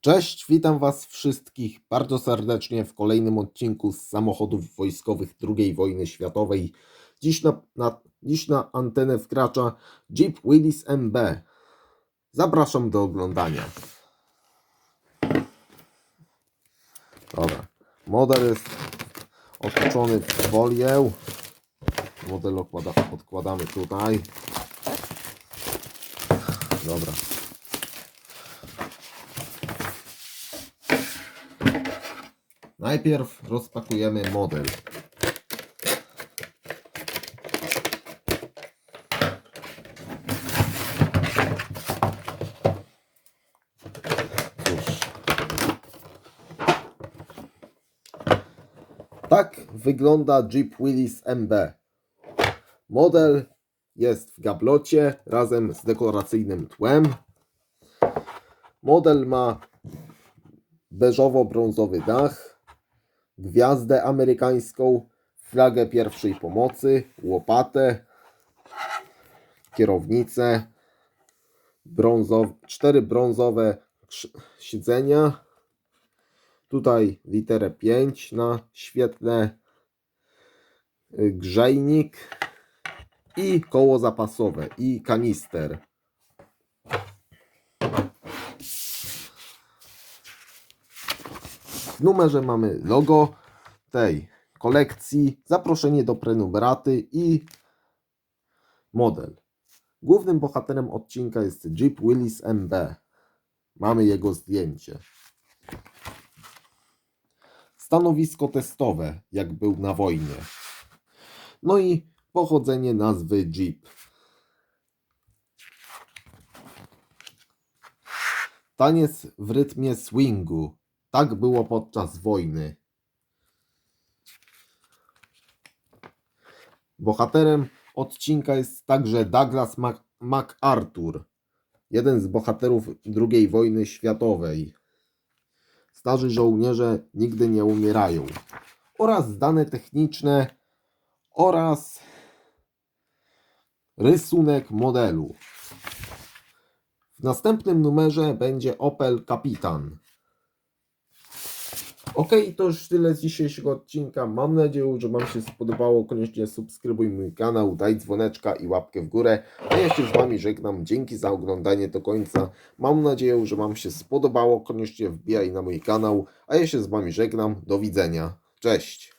Cześć, witam Was wszystkich bardzo serdecznie w kolejnym odcinku z samochodów wojskowych II wojny światowej. Dziś na, na, dziś na antenę wkracza Jeep Willys MB. Zapraszam do oglądania. Dobra, model jest otoczony w folię. Model okłada, odkładamy tutaj. Dobra. Najpierw rozpakujemy model. Cóż. Tak wygląda Jeep Willys MB. Model jest w gablocie razem z dekoracyjnym tłem. Model ma beżowo-brązowy dach, gwiazdę amerykańską, flagę pierwszej pomocy, łopatę, kierownicę, brązow, cztery brązowe siedzenia, tutaj literę 5 na świetle, y, grzejnik i koło zapasowe i kanister. W numerze mamy logo tej kolekcji, zaproszenie do prenumeraty i model. Głównym bohaterem odcinka jest Jeep Willys MB. Mamy jego zdjęcie. Stanowisko testowe, jak był na wojnie. No i pochodzenie nazwy Jeep. Taniec w rytmie swingu. Tak było podczas wojny. Bohaterem odcinka jest także Douglas Mac- MacArthur, jeden z bohaterów II wojny światowej. Starzy żołnierze nigdy nie umierają. Oraz dane techniczne oraz rysunek modelu. W następnym numerze będzie Opel Kapitan. Ok, to już tyle z dzisiejszego odcinka. Mam nadzieję, że Wam się spodobało. Koniecznie subskrybuj mój kanał, daj dzwoneczka i łapkę w górę. A ja się z Wami żegnam. Dzięki za oglądanie do końca. Mam nadzieję, że Wam się spodobało. Koniecznie wbijaj na mój kanał. A ja się z Wami żegnam. Do widzenia. Cześć.